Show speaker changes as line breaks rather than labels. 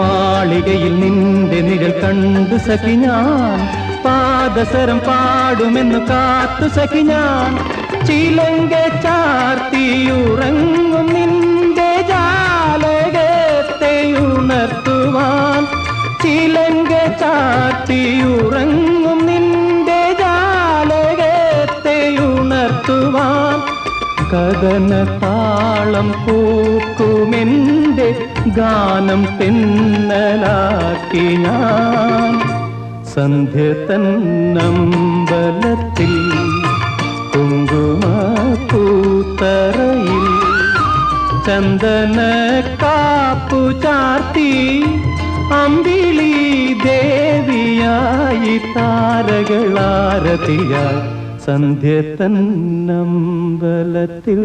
മാളികയിൽ നിന്റെ നിഴൽ കണ്ടു സഖി ഞാൻ. പാദസരം പാടുമെന്ന് കാത്തു സഖി ഞാൻ. ചിലങ്ക ചാർത്തിയുറങ്ങും നിന്റെ ജാലകത്തെ ഉണർത്തുവാൻ. ചിലങ്ക ചാർത്തിയുറങ്ങും നിന്റെ ജാലകത്തെ ഉണർത്തുവാൻ. കഥന താളം പൂക്കുമെന്റെ ഗാനം തെന്നലാക്കി ഞാൻ സന്ധ്യ കുങ്കുമ പൂത്തറയിൽ ചന്ദന കാപ്പു ചാർത്തി അമ്പിളി ദേവിയായി താരകളാരതിയ സന്ധ്യ തന്നമ്പലത്തിൽ